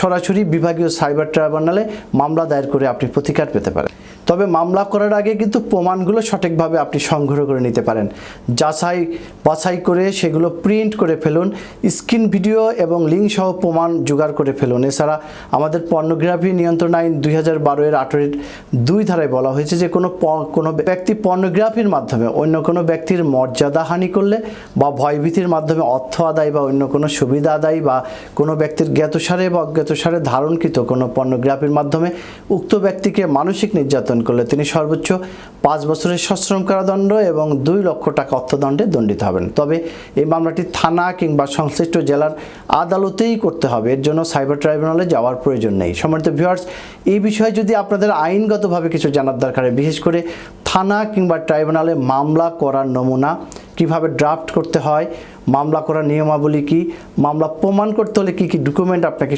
সরাসরি বিভাগীয় সাইবার ট্রাইব্যুনালে মামলা দায়ের করে আপনি প্রতিকার পেতে পারেন। তবে মামলা করার আগে কিন্তু প্রমাণগুলো সঠিকভাবে আপনি সংগ্রহ করে নিতে পারেন। যাচাই, বাছাই করে সেগুলো প্রিন্ট করে ফেলুন, স্ক্রিন ভিডিও এবং লিঙ্ক সহ প্রমাণ জোগাড় করে ফেলুন। এছাড়া আমাদের পর্নোগ্রাফি নিয়ন্ত্রণ আইন দুই হাজার বারো এর আঠের দুই ধারায় বলা হয়েছে যে কোনো কোনো ব্যক্তি পর্নোগ্রাফির মাধ্যমে অন্য কোনো ব্যক্তির মর্যাদা হানি করলে বা ভয়ভীতির মাধ্যমে অর্থ আদায় বা অন্য কোনো সুবিধা আদায় বা কোনো ব্যক্তির জ্ঞাতসারে বা অজ্ঞাতসারে ধারণকৃত কোনো পর্নোগ্রাফির মাধ্যমে উক্ত ব্যক্তিকে মানসিক নির্যাতন করলে তিনি সর্বোচ্চ পাঁচ বছরের সশ্রম কারাদণ্ড এবং দুই লক্ষ টাকা অর্থদণ্ডে দণ্ডিত হবেন। তবে এই মামলাটি থানা কিংবা সংশ্লিষ্ট জেলার আদালতেই করতে হবে। এর জন্য সাইবার ট্রাইব্যুনালে যাওয়ার প্রয়োজন নেই। সম্মানিত ভিউয়ার্স, এই বিষয়ে যদি আপনাদের আইনগতভাবে কিছু জানার দরকার বিশেষ করে থানা কিংবা ট্রাইব্যুনালে মামলা করার নমুনা কীভাবে ড্রাফট করতে হয়, মামলা করার নিয়মাবলী কি, মামলা প্রমাণ করতে হলে কি কি ডকুমেন্ট আপনাকে